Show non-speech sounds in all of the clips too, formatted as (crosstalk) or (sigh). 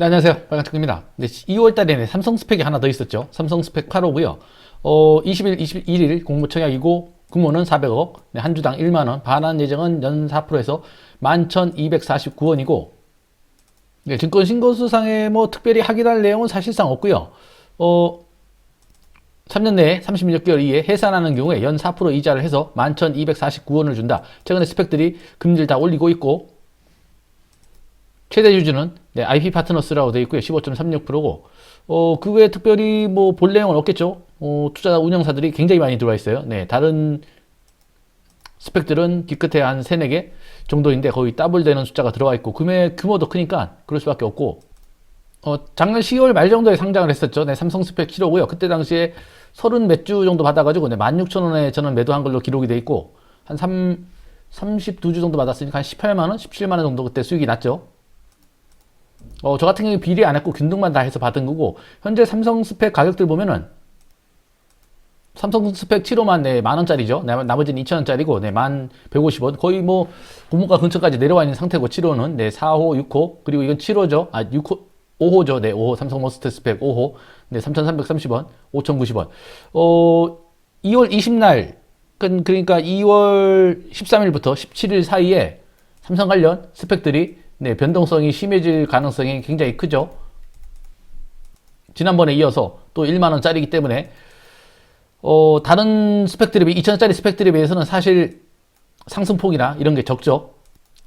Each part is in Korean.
네, 안녕하세요. 빨간색입니다. 네, 2월 달에는 삼성 스펙이 하나 더 있었죠. 삼성 스펙 8호고요. 어, 20일, 21일 공모 청약이고 구모는 400억, 네, 한 주당 1만 원, 반환 예정은 연 4%에서 11,249원이고 네, 증권 신고수상에 뭐 특별히 확인할 내용은 사실상 없고요. 어, 3년 내에 36개월 이에 해산하는 경우에 연 4% 이자를 해서 11,249원을 준다. 최근에 스펙들이 금리를 다 올리고 있고 최대 주주는 네, IP 파트너스라고 되어 있고요. 15.36%고 어, 그 외에 특별히 뭐 볼 내용은 없겠죠. 어, 투자 운영사들이 굉장히 많이 들어와 있어요. 네, 다른 스펙들은 뒤끝에 한 3, 4개 정도인데 거의 더블 되는 숫자가 들어와 있고 금액 규모도 크니까 그럴 수밖에 없고 어, 작년 10월 말 정도에 상장을 했었죠. 네, 삼성 스펙 7호고요. 그때 당시에 30 몇 주 정도 받아가지고 네, 16,000원에 저는 매도한 걸로 기록이 돼 있고 한 3, 32주 정도 받았으니까 한 18만원, 17만원 정도 그때 수익이 났죠. 어, 저 같은 경우에 비리 안 했고 균등만 다 해서 받은 거고 현재 삼성 스펙 가격들 보면은 삼성 스펙 7호만 네, 만 원짜리죠. 네, 나머지는 2천 원짜리고 네, 만 150원. 거의 뭐 고물가 근처까지 내려와 있는 상태고 7호는 네, 4호, 6호 그리고 이건 7호죠. 아, 6호 5호죠. 네, 5호 삼성 머스트 스펙 5호. 네, 3,330원, 5,090원. 어, 2월 20날 그- 그러니까 2월 13일부터 17일 사이에 삼성 관련 스펙들이 네, 변동성이 심해질 가능성이 굉장히 크죠. 지난번에 이어서 또 1만 원짜리이기 때문에 어, 다른 비해 2천원짜리 스펙들에 비해서는 사실 상승폭이나 이런 게 적죠.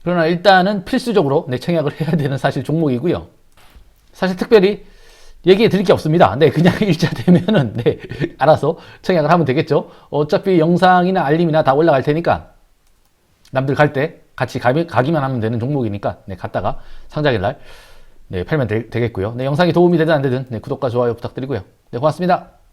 그러나 일단은 필수적으로 네, 청약을 해야 되는 사실 종목이고요. 사실 특별히 얘기해 드릴 게 없습니다. 네, 그냥 (laughs) 일자 되면은 네, 알아서 청약을 하면 되겠죠. 어차피 영상이나 알림이나 다 올라갈 테니까 남들 갈 때 같이 가기, 가기만 하면 되는 종목이니까 네, 갔다가 상장일 날 네, 팔면 되, 겠고요 네, 영상이 도움이 되든 안 되든 네, 구독과 좋아요 부탁드리고요. 네, 고맙습니다.